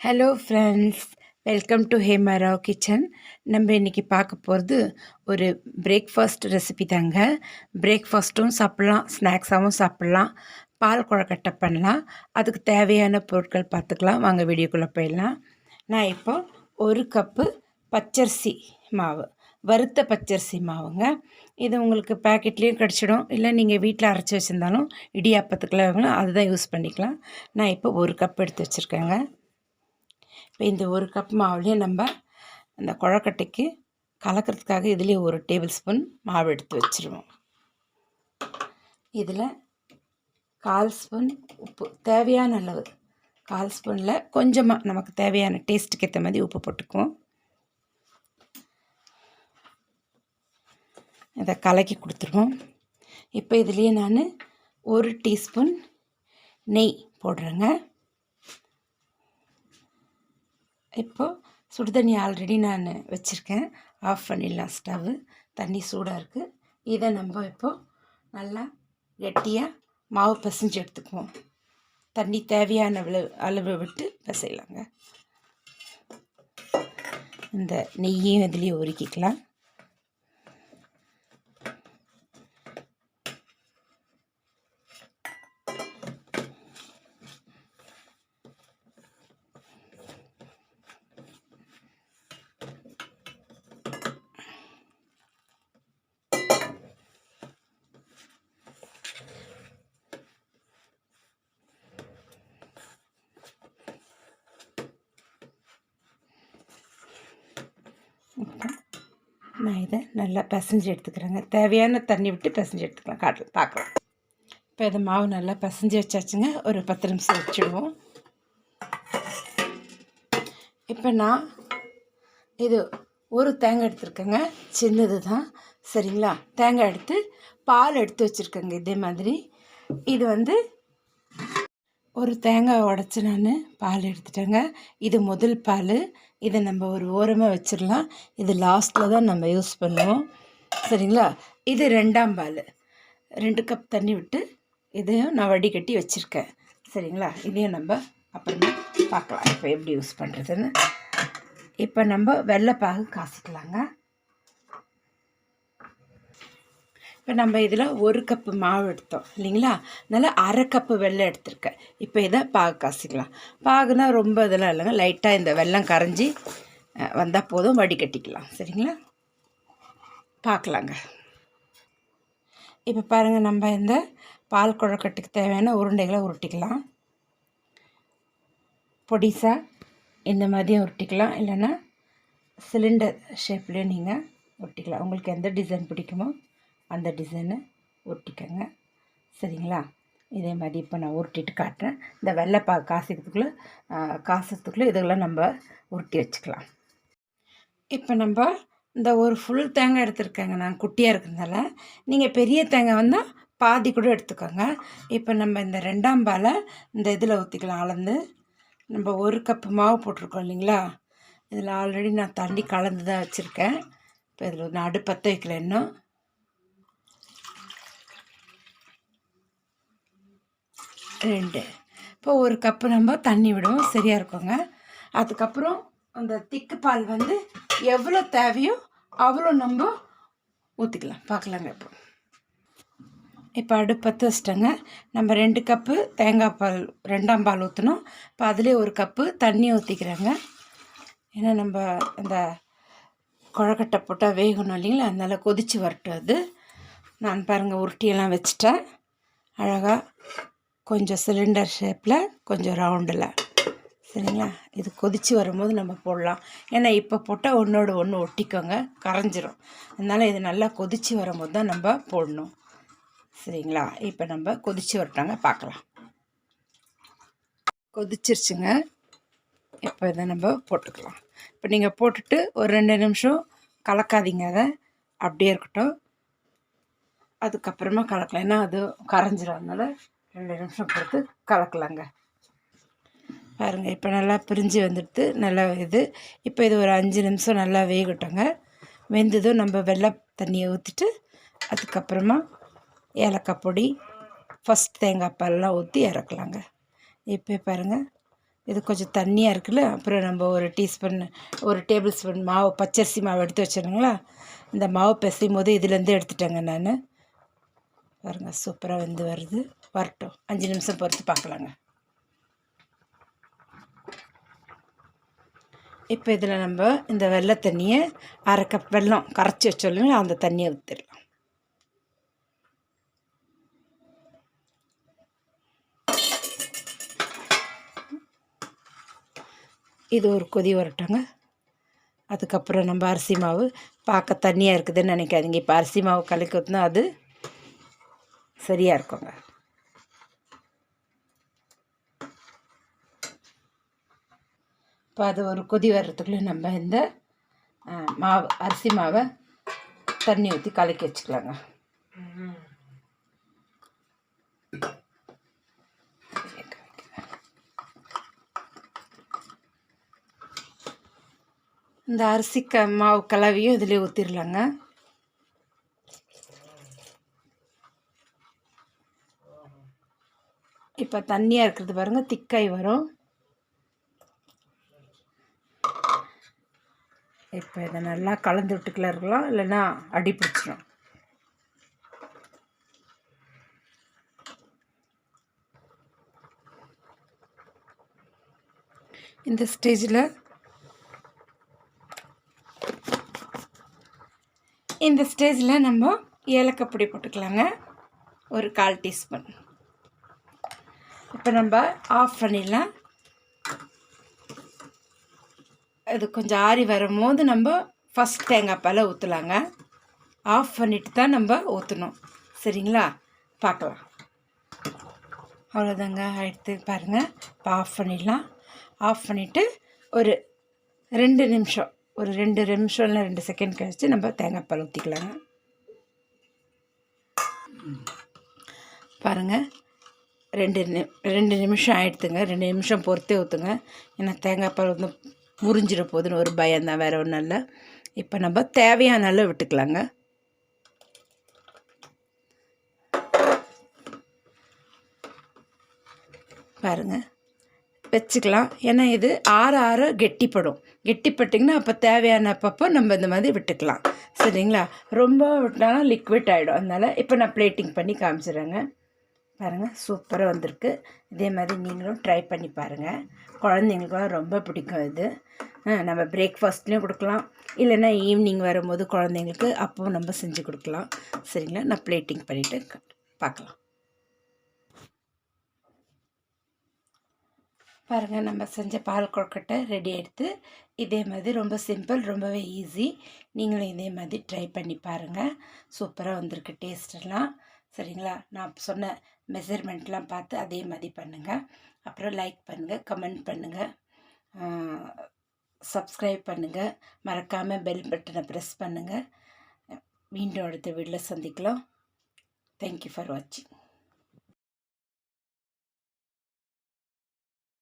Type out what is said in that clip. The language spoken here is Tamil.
Hello friends welcome to Hemarao kitchen நம்ம இன்றைக்கி பார்க்க போகிறது ஒரு பிரேக்ஃபாஸ்ட் ரெசிபி தாங்க. பிரேக்ஃபாஸ்ட்டும் சாப்பிட்லாம் ஸ்நாக்ஸாகவும் சாப்பிட்லாம் பால் குழக்கட்டை பண்ணலாம். அதுக்கு தேவையான பொருட்கள் பார்த்துக்கலாம். வாங்க வீடியோக்குள்ளே போயிடலாம். நான் இப்போ ஒரு கப்பு பச்சரிசி மாவு வறுத்த பச்சரிசி மாவுங்க. இது உங்களுக்கு பேக்கெட்லேயும் கிடச்சிடும். இல்லை நீங்கள் வீட்டில் அரைச்சி வச்சுருந்தாலும் இடியாப்பத்துக்குலாம் அதுதான் யூஸ் பண்ணிக்கலாம். நான் இப்போ ஒரு கப் எடுத்து வச்சுருக்கேங்க. இப்போ இந்த ஒரு கப் மாவுலேயும் நம்ம அந்த குழக்கட்டைக்கு கலக்கிறதுக்காக இதுலேயே ஒரு டேபிள் ஸ்பூன் மாவு எடுத்து வச்சுருவோம். இதில் கால் ஸ்பூன் உப்பு தேவையான அளவு. கால் ஸ்பூனில் கொஞ்சமாக நமக்கு தேவையான டேஸ்ட்டுக்கு ஏற்ற மாதிரி உப்பு போட்டுக்குவோம். இதை கலக்கி கொடுத்துருவோம். இப்போ இதுலேயே நான் ஒரு டீஸ்பூன் நெய் போடுறேங்க. இப்போது சுடு தண்ணி ஆல்ரெடி நான் வச்சுருக்கேன். ஆஃப் பண்ணிடலாம் ஸ்டவ்வு தண்ணி சூடாக இருக்குது இதை நம்ம இப்போது நல்லா கெட்டியாக மாவு பிசைஞ்சு எடுத்துக்குவோம். தண்ணி தேவையான அளவு அளவு விட்டு பிசையலாங்க. இந்த நெய்யும் இதுலேயும் உருக்கிக்கலாம். இப்போ நான் இதை நல்லா பிசைஞ்சு எடுத்துக்கிறேங்க. தேவையான தண்ணி விட்டு பிசைஞ்சு எடுத்துக்கலாம். காட்டில் பார்க்கலாம். இப்போ இதை மாவு நல்லா பிசைஞ்சு வச்சாச்சுங்க. ஒரு பத்து நிமிஷம் வச்சுடுவோம். இப்போ நான் இது ஒரு தேங்காய் எடுத்துருக்கேங்க. சின்னது தான். சரிங்களா? தேங்காய் எடுத்து பால் எடுத்து வச்சுருக்கேங்க. இதே மாதிரி. இது வந்து ஒரு தேங்காய் உடச்சி நான் பால் எடுத்துட்டேங்க. இது முதல் பால். இதை நம்ம ஒரு ஓரமாக வச்சிடலாம். இது லாஸ்ட்டில் தான் நம்ம யூஸ் பண்ணுவோம். சரிங்களா? இது ரெண்டாம் பால். ரெண்டு கப் தண்ணி விட்டு இதையும் நான் வடிகட்டி வச்சுருக்கேன். சரிங்களா? இதையும் நம்ம அப்புறமா பார்க்கலாம். இப்போ எப்படி யூஸ் பண்ணுறதுன்னு இப்போ நம்ம வெள்ளைப்பாகு காசிக்கலாங்க. இப்போ நம்ம இதில் ஒரு கப்பு மாவு எடுத்தோம் இல்லைங்களா? நல்லா அரை கப்பு வெள்ளம் எடுத்திருக்கேன். இப்போ இதை பாகு காசிக்கலாம் பாகுனா ரொம்ப இதெல்லாம் இல்லைங்க லைட்டாக இந்த வெள்ளம் கரைஞ்சி வந்தால் போதும் வடிகட்டிக்கலாம். சரிங்களா? பார்க்கலாங்க இப்போ பாருங்கள் நம்ம இந்த பால் குழக்கட்டுக்கு தேவையான உருண்டைகளை உருட்டிக்கலாம். பொடிசாக இந்த மாதிரியும் உருட்டிக்கலாம். இல்லைன்னா சிலிண்டர் ஷேப்லேயும் நீங்கள் உருட்டிக்கலாம். உங்களுக்கு எந்த டிசைன் பிடிக்குமோ அந்த டிசைனை ஒட்டிக்கோங்க சரிங்களா? இதே மாதிரி இப்போ நான் உருட்டிட்டு காட்டுறேன். இந்த வெள்ளைப்பா காசுறதுக்குள்ளே காசுறதுக்குள்ளே இதெல்லாம் நம்ம உருட்டி வச்சுக்கலாம். இப்போ நம்ம இந்த ஒரு ஃபுல் தேங்காய் எடுத்துருக்கேங்க. நான் குட்டியாக இருக்கிறதுனால. நீங்கள் பெரிய தேங்காய் வந்தால் பாதி கூட எடுத்துக்கோங்க. இப்போ நம்ம இந்த ரெண்டாம் பாலை இந்த இதில் ஊற்றிக்கலாம் அளந்து. நம்ம ஒரு கப்பு மாவு போட்டிருக்கோம் இல்லைங்களா? இதில் ஆல்ரெடி நான் தண்ணி கலந்து தான் வச்சுருக்கேன். இப்போ இதில் நான் அடுப்பற்ற வைக்கல இன்னும். ரெண்டு. இப்போ ஒரு கப்பு நம்ம தண்ணி விடுவோம். சரியாக இருக்குங்க. அதுக்கப்புறம் அந்த திக்கு பால் வந்து எவ்வளோ தேவையோ அவ்வளோ நம்ம ஊற்றிக்கலாம் பார்க்கலாங்க இப்போ. இப்போ அடுப்பத்து வச்சிட்டோங்க. நம்ம ரெண்டு கப்பு தேங்காய் பால் ரெண்டாம் பால் ஊற்றணும் இப்போ அதிலே ஒரு கப்பு தண்ணி ஊற்றிக்கிறேங்க ஏன்னா நம்ம அந்த குழக்கட்டை போட்டால் வேகணும் இல்லைங்களா? அதனால் கொதித்து வரட்டும் அது. நான் பாருங்கள் உருட்டியெல்லாம் வச்சுட்டேன். அழகாக கொஞ்சம் சிலிண்டர் ஷேப்பில் கொஞ்சம் ரவுண்டில் சரிங்களா? இது கொதித்து வரும்போது நம்ம போடலாம். ஏன்னா இப்போ போட்டால் ஒன்றோடு ஒன்று ஒட்டிக்கோங்க கரைஞ்சிரும். அதனால் இது நல்லா கொதித்து வரும்போது தான் நம்ம போடணும். சரிங்களா? இப்போ நம்ம கொதித்து வரட்டாங்க பார்க்கலாம். கொதிச்சிருச்சுங்க. இப்போ இதை நம்ம போட்டுக்கலாம். இப்போ நீங்கள் போட்டுட்டு ஒரு ரெண்டு நிமிஷம் கலக்காதீங்க அதை. அப்படியே இருக்கட்டும். அதுக்கப்புறமா கலக்கலாம். ஏன்னா அது கரைஞ்சிரும். அதனால் ரெண்டு நிமிஷம் பொறுத்து கலக்கலாங்க. பாருங்கள் இப்போ நல்லா பிரிஞ்சு வந்துடுது. நல்லா இது. இப்போ இது ஒரு அஞ்சு நிமிஷம் நல்லா வேகட்டோங்க. வெந்ததும் நம்ம வெள்ளை தண்ணியை ஊற்றிட்டு அதுக்கப்புறமா ஏலக்காய் பொடி ஃபஸ்ட் தேங்காய் பாலெலாம் ஊற்றி இறக்கலாங்க. இப்போ பாருங்கள் இது கொஞ்சம் தண்ணியாக இருக்குல்ல அப்புறம் நம்ம ஒரு டீஸ்பூன் ஒரு டேபிள் ஸ்பூன் மாவு பச்சரிசி மாவு எடுத்து வச்சுருங்களா இந்த மாவு பிசையும் போது இதுலேருந்து எடுத்துட்டேங்க நான். பாருங்கள் சூப்பராக வந்து வருது. வரட்டும். அஞ்சு நிமிஷம் பொறுத்து பார்க்கலாங்க. இப்போ இதில் நம்ம இந்த வெள்ளை தண்ணியை அரை கப் வெல்லம் கரைச்சி வச்சோல்லைங்களா அந்த தண்ணியை ஊற்றிடலாம் இது ஒரு கொதி வரட்டுங்க அதுக்கப்புறம் நம்ம அரிசி மாவு பார்க்க தண்ணியாக இருக்குதுன்னு நினைக்காதீங்க. இப்போ அரிசி மாவு கலக்கி ஊற்றினா அது சரியாக இருக்குங்க. இப்போ அது ஒரு கொதி வர்றதுக்குள்ளே நம்ம இந்த மாவு அரிசி மாவை தண்ணி ஊற்றி கலக்கி வச்சுக்கலாங்க. இந்த அரிசி க மாவு கலவையும் இதிலே ஊற்றிடலாங்க இப்போ தண்ணியாக இருக்கிறது பாருங்கள் திக்காய் வரும். இப்போ இதை நல்லா கலந்து விட்டுக்கலாம் இருக்கலாம் இல்லைன்னா அடி பிடிச்சிடும் இந்த ஸ்டேஜில் இந்த ஸ்டேஜில் நம்ம ஏலக்காய் பொடி போட்டுக்கலாங்க. ஒரு கால் டீஸ்பூன். இப்போ நம்ம ஆஃப் பண்ணிடலாம். இது கொஞ்சம் ஆறி வரும்போது நம்ம ஃபஸ்ட் தேங்காய் பாலை ஊற்றலாங்க ஆஃப் பண்ணிட்டு தான் நம்ம ஊற்றணும் சரிங்களா? பார்க்கலாம். அவ்வளோதாங்க எடுத்து பாருங்கள் இப்போ ஆஃப் பண்ணிடலாம். ஆஃப் பண்ணிவிட்டு ஒரு ரெண்டு நிமிஷம். ஒரு ரெண்டு நிமிஷம் இல்லை ரெண்டு செகண்ட் கழித்து நம்ம தேங்காய் பால் ஊற்றிக்கலாங்க பாருங்கள் ரெண்டு நி ரெண்டு நிமிஷம் ஆயிடுத்துங்க. ரெண்டு நிமிஷம் பொறுத்தே ஊற்றுங்க ஏன்னா தேங்காய் பால் வந்து முறிஞ்சிட போகுதுன்னு ஒரு பயம்தான் வேறு ஒன்றும் இல்லை. இப்போ நம்ம தேவையான அளவு விட்டுக்கலாங்க. பாருங்கள் வச்சுக்கலாம். ஏன்னா இது ஆற ஆற கெட்டிப்படும். கெட்டிப்பட்டிங்கன்னா அப்போ தேவையான அப்பப்போ நம்ம இந்த மாதிரி விட்டுக்கலாம். சரிங்களா? ரொம்ப விட்டாலும் லிக்விட் ஆகிடும் அதனால் இப்போ நான் பிளேட்டிங் பண்ணி காமிச்சிடுறேங்க. பாருங்கள் சூப்பராக வந்திருக்கு. இதே மாதிரி நீங்களும் ட்ரை பண்ணி பாருங்கள் குழந்தைங்களுக்குலாம் ரொம்ப பிடிக்கும் இது. நம்ம பிரேக்ஃபாஸ்ட்லேயும் கொடுக்கலாம். இல்லைன்னா ஈவினிங் வரும்போது குழந்தைங்களுக்கு அப்பவும் நம்ம செஞ்சு கொடுக்கலாம். சரிங்களா? நான் பிளேட்டிங் பண்ணிவிட்டு பார்க்கலாம் பாருங்கள் நம்ம செஞ்ச பால் கொழுக்கட்டை ரெடி எடுத்து இதே மாதிரி ரொம்ப சிம்பிள் ரொம்பவே ஈஸி நீங்களும் இதே மாதிரி ட்ரை பண்ணி பாருங்கள் சூப்பராக வந்திருக்கு டேஸ்டெல்லாம் சரிங்களா? நான் சொன்ன மெஷர்மெண்ட்லாம் பார்த்து அதே மாதிரி பண்ணுங்கள் அப்புறம் லைக் பண்ணுங்கள் கமெண்ட் பண்ணுங்கள் சப்ஸ்கிரைப் பண்ணுங்கள் மறக்காமல் பெல் பட்டனை ப்ரெஸ் பண்ணுங்கள் மீண்டும் அடுத்த வீட்டில் சந்திக்கலாம். தேங்க்யூ ஃபார் வாட்சிங்